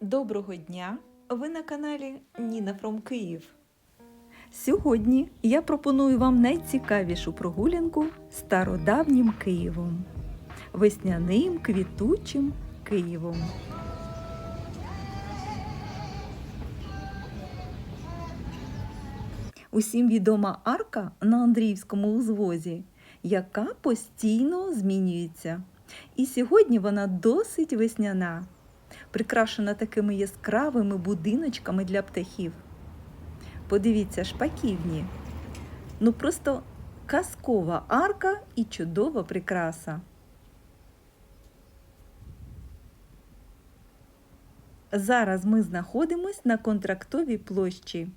Доброго дня! Ви на каналі Ніна Фром Київ. Сьогодні я пропоную вам найцікавішу прогулянку стародавнім Києвом, весняним квітучим Києвом. Усім відома арка на Андріївському узвозі, яка постійно змінюється. І сьогодні вона досить весняна, прикрашена такими яскравими будиночками для птахів. Подивіться, шпаківні. Ну просто казкова арка і чудова прикраса. Зараз ми знаходимось на контрактовій площі.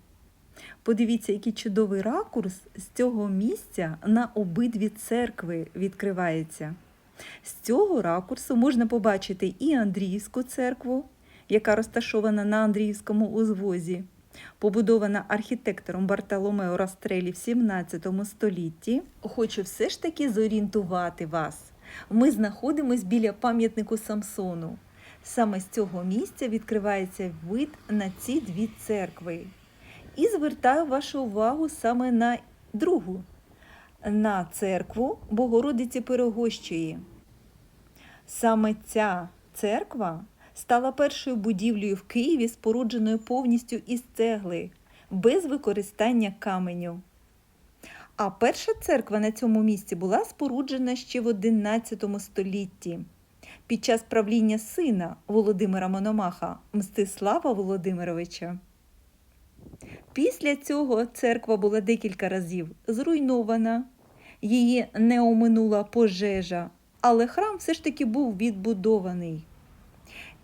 Подивіться, який чудовий ракурс з цього місця на обидві церкви відкривається. З цього ракурсу можна побачити і Андріївську церкву, яка розташована на Андріївському узвозі, побудована архітектором Бартоломео Растрелі в 17 столітті. Хочу все ж таки зорієнтувати вас. Ми знаходимось біля пам'ятнику Самсону. Саме з цього місця відкривається вид на ці дві церкви. І звертаю вашу увагу саме на другу, на церкву Богородиці Пирогощої. Саме ця церква стала першою будівлею в Києві, спорудженою повністю із цегли, без використання каменю. А перша церква на цьому місці була споруджена ще в XI столітті під час правління сина Володимира Мономаха Мстислава Володимировича. Після цього церква була декілька разів зруйнована, її не оминула пожежа, але храм все ж таки був відбудований.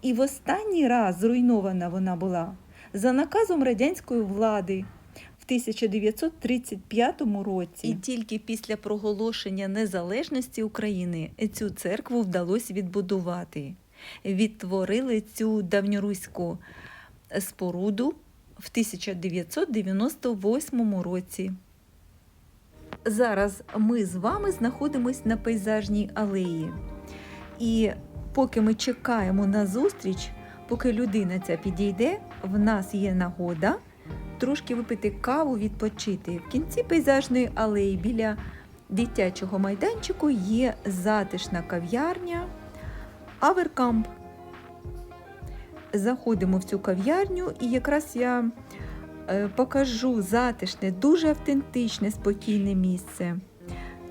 І в останній раз зруйнована вона була за наказом радянської влади в 1935 році. І тільки після проголошення незалежності України цю церкву вдалося відбудувати. Відтворили цю давньоруську споруду в 1998 році. Зараз ми з вами знаходимося на пейзажній алеї. І поки ми чекаємо на зустріч, поки людина ця підійде, в нас є нагода трошки випити каву, відпочити. В кінці пейзажної алеї біля дитячого майданчику є затишна кав'ярня Аверкамп. Заходимо в цю кав'ярню, і якраз я е, покажу затишне, дуже автентичне, спокійне місце.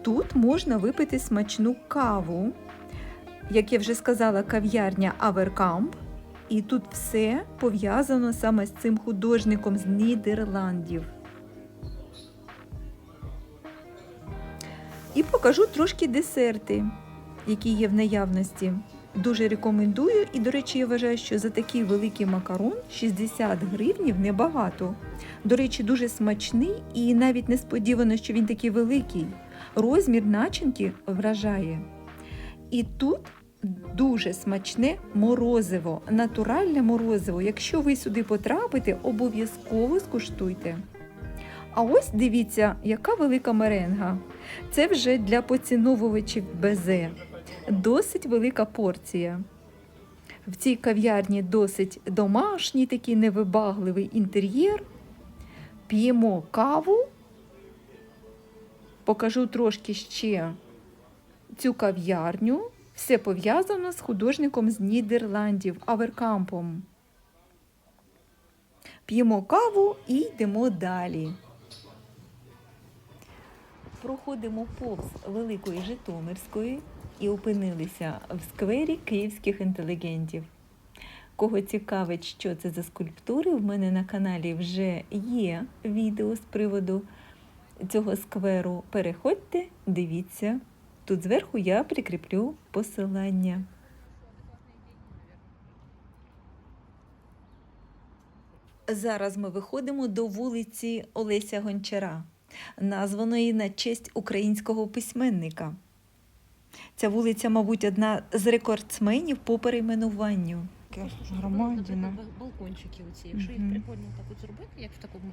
Тут можна випити смачну каву. Як я вже сказала, кав'ярня Аверкамп. І тут все пов'язано саме з цим художником з Нідерландів. І покажу трошки десерти, які є в наявності. Дуже рекомендую. І, до речі, я вважаю, що за такий великий макарон 60 гривнів небагато. До речі, дуже смачний і навіть несподівано, що він такий великий. Розмір начинки вражає. І тут дуже смачне морозиво, натуральне морозиво. Якщо ви сюди потрапите, обов'язково скуштуйте. А ось дивіться, яка велика меренга. Це вже для поціновувачів безе. Досить велика порція. В цій кав'ярні досить домашній такий невибагливий інтер'єр. П'ємо каву. Покажу трошки ще цю кав'ярню. Все пов'язано з художником з Нідерландів Аверкампом. П'ємо каву і йдемо далі. Проходимо повз Великої Житомирської і опинилися в сквері київських інтелігентів. Кого цікавить, що це за скульптури, в мене на каналі вже є відео з приводу цього скверу. Переходьте, дивіться. Тут зверху я прикріплю посилання. Зараз ми виходимо до вулиці Олеся Гончара, названої на честь українського письменника. Ця вулиця, мабуть, одна з рекордсменів по перейменуванню. Громадіна. балкончики оці. Якщо їх прикольно так от зробити, як в такому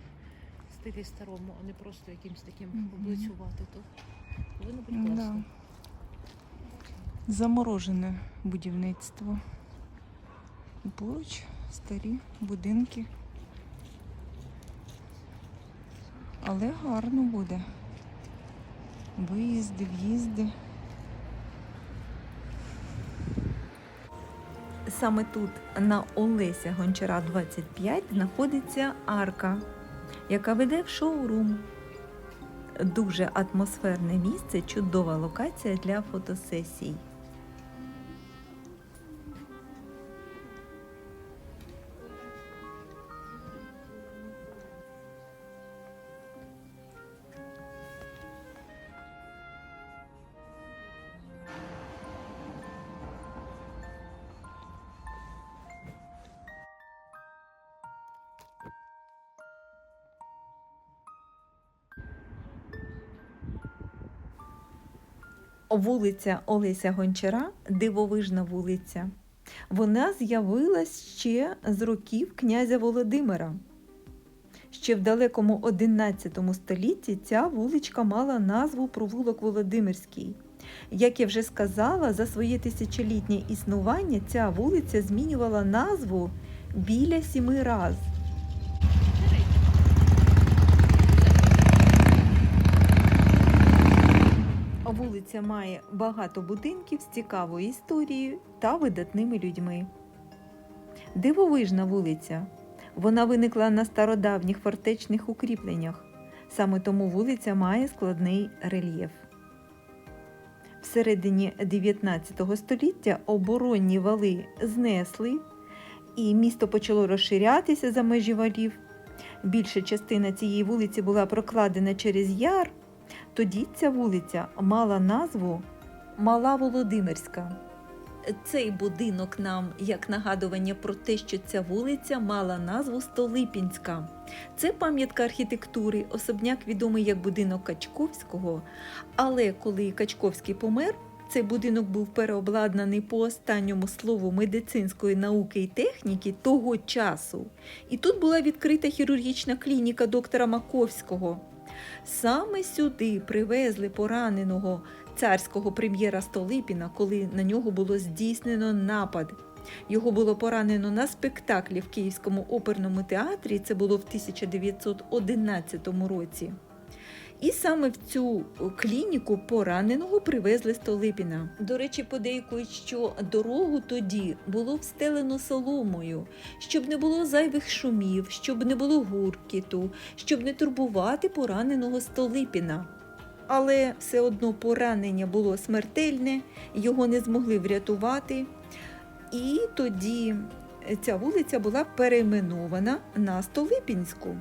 стилі старому, а не просто якимсь таким облицювати, то повинно бути Да. класно. Заморожене будівництво. Поруч старі будинки. Але гарно буде. Виїзди, в'їзди. Саме тут, на Олеся Гончара 25, знаходиться арка, яка веде в шоурум. Дуже атмосферне місце, чудова локація для фотосесій. Вулиця Олеся Гончара дивовижна вулиця. Вона з'явилась ще з років князя Володимира. Ще в далекому XI столітті ця вуличка мала назву Провулок Володимирський. Як я вже сказала, за своє тисячолітнє існування ця вулиця змінювала назву біля сіми раз. Має багато будинків з цікавою історією та видатними людьми. Дивовижна вулиця. Вона виникла на стародавніх фортечних укріпленнях. Саме тому вулиця має складний рельєф. Всередині 19 століття оборонні вали знесли, і місто почало розширятися за межі валів. Більша частина цієї вулиці була прокладена через яр. Тоді ця вулиця мала назву Мала Володимирська. Цей будинок нам як нагадування про те, що ця вулиця мала назву Столипінська. Це пам'ятка архітектури, особняк відомий як будинок Качковського. Але коли Качковський помер, цей будинок був переобладнаний по останньому слову медицинської науки і техніки того часу. І тут була відкрита хірургічна клініка доктора Маковського. Саме сюди привезли пораненого царського прем'єра Столипіна, коли на нього було здійснено напад. Його було поранено на спектаклі в Київському оперному театрі. Це було в 1911 році. І саме в цю клініку пораненого привезли Столипіна. До речі, подейкують, що дорогу тоді було встелено соломою, щоб не було зайвих шумів, щоб не було гуркіту, щоб не турбувати пораненого Столипіна. Але все одно поранення було смертельне, його не змогли врятувати. І тоді ця вулиця була перейменована на Столипінську.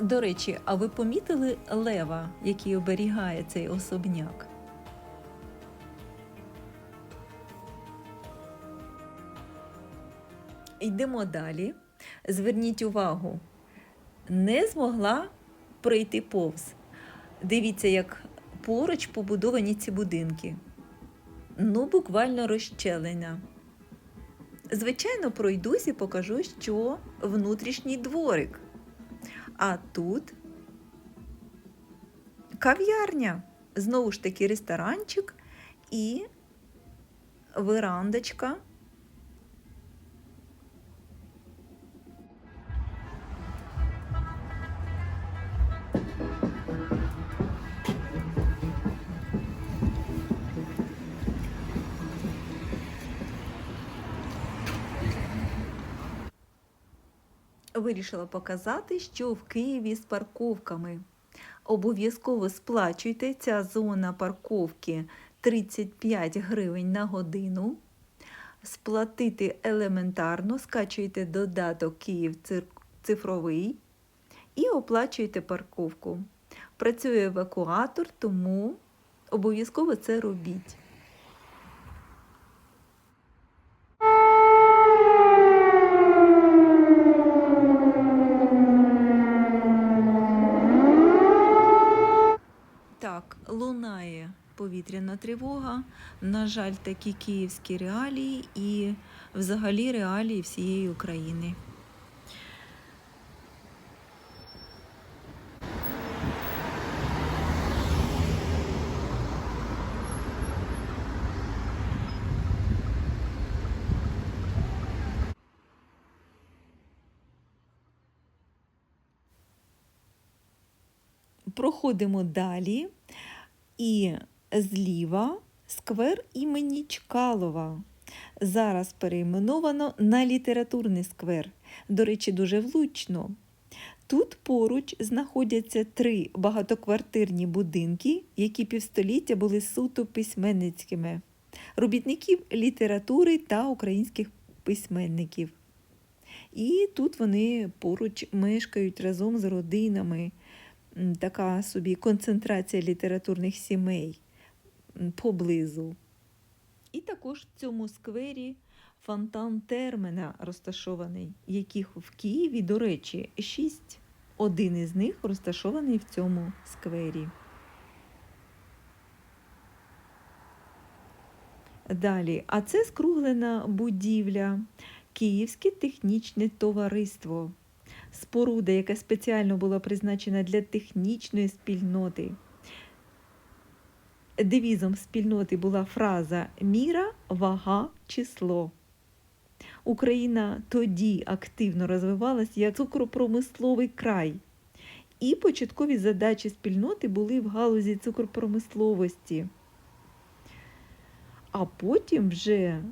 До речі, а ви помітили лева, який оберігає цей особняк? Йдемо далі. Зверніть увагу, не змогла пройти повз. Дивіться, як поруч побудовані ці будинки. Ну, буквально розщелина. Звичайно, пройдусь і покажу, що внутрішній дворик. А тут кав'ярня. Знову ж таки, ресторанчик і верандочка. Вирішила показати, що в Києві з парковками. Обов'язково сплачуйте ця зона парковки 35 гривень на годину. Сплатити елементарно, скачуйте додаток Київ цифровий і оплачуєте парковку. Працює евакуатор, тому обов'язково це робіть. жаль, такі київські реалії і взагалі реалії всієї України. Проходимо далі і зліва сквер імені Чкалова. Зараз перейменовано на літературний сквер. До речі, дуже влучно. Тут поруч знаходяться три багатоквартирні будинки, які півстоліття були суто письменницькими, робітників літератури та українських письменників. І тут вони поруч мешкають разом з родинами. Така собі концентрація літературних сімей поблизу. І також в цьому сквері фонтан термена розташований, яких в Києві, до речі, шість. Один із них розташований в цьому сквері. Далі, а це скруглена будівля, Київське технічне товариство, споруда, яка спеціально була призначена для технічної спільноти. Девізом спільноти була фраза Міра, вага, число. Україна тоді активно розвивалась як цукропромисловий край. І початкові задачі спільноти були в галузі цукропромисловості. А потім вже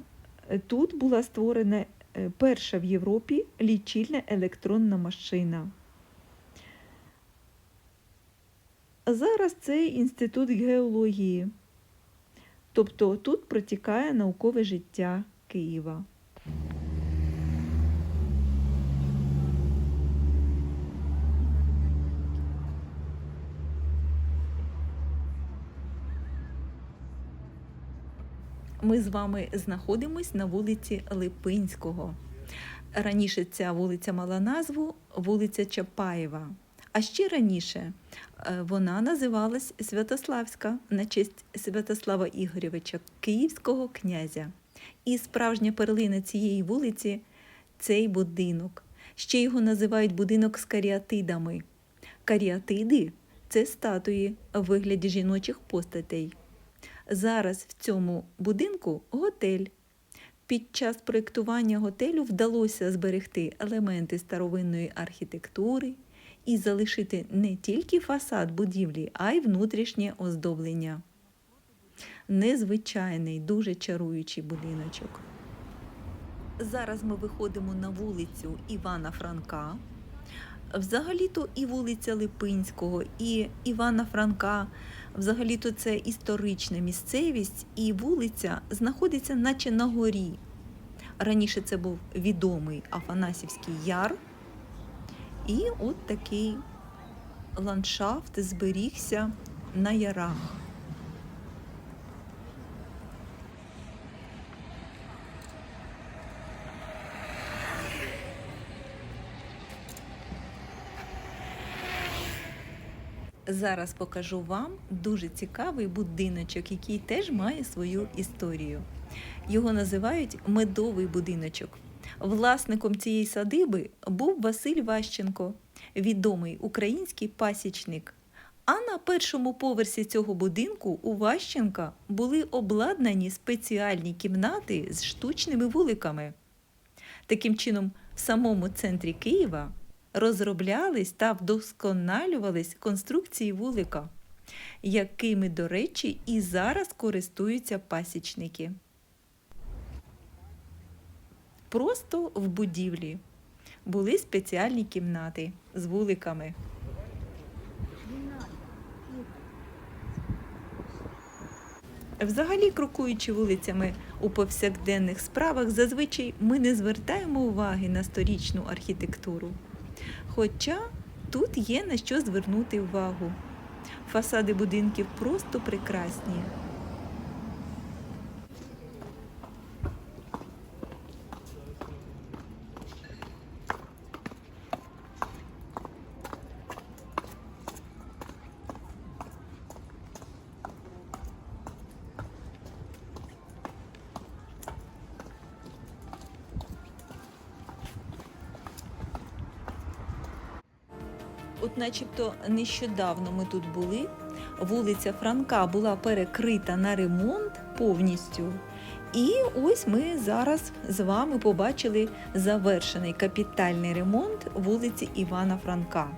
е, тут була створена е, перша в Європі лічильна електронна машина. Зараз це інститут геології. Тобто тут протікає наукове життя Києва. Ми з вами знаходимось на вулиці Липинського. Раніше ця вулиця мала назву вулиця Чапаєва. А ще раніше е, вона називалась Святославська на честь Святослава Ігорєвича, київського князя. І справжня перлина цієї вулиці цей будинок. Ще його називають будинок з каріатидами. Каріатиди це статуї в вигляді жіночих постатей. Зараз в цьому будинку готель. Під час проєктування готелю вдалося зберегти елементи старовинної архітектури і залишити не тільки фасад будівлі, а й внутрішнє оздоблення. Незвичайний, дуже чаруючий будиночок. Зараз ми виходимо на вулицю Івана Франка. Взагалі-то і вулиця Липинського, і Івана Франка. Взагалі-то це історична місцевість, і вулиця знаходиться наче на горі. Раніше це був відомий Афанасівський яр. І от такий ландшафт зберігся на ярах. Зараз покажу вам дуже цікавий будиночок, який теж має свою історію. Його називають медовий будиночок. Власником цієї садиби був Василь Ващенко, відомий український пасічник. А на першому поверсі цього будинку у Ващенка були обладнані спеціальні кімнати з штучними вуликами. Таким чином, в самому центрі Києва розроблялись та вдосконалювались конструкції вулика, якими, до речі, і зараз користуються пасічники. Просто в будівлі були спеціальні кімнати з вуликами. Взагалі, крокуючи вулицями у повсякденних справах, зазвичай ми не звертаємо уваги на сторічну архітектуру. Хоча тут є на що звернути увагу. Фасади будинків просто прекрасні. От начебто нещодавно ми тут були. Вулиця Франка була перекрита на ремонт повністю. І ось ми зараз з вами побачили завершений капітальний ремонт вулиці Івана Франка.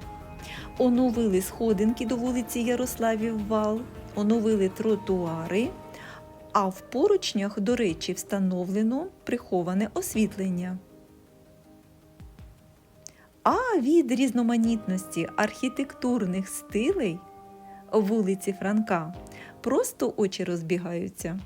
Оновили сходинки до вулиці Ярославів Вал, оновили тротуари, а в поручнях, до речі, встановлено приховане освітлення. А від різноманітності архітектурних стилей вулиці Франка просто очі розбігаються.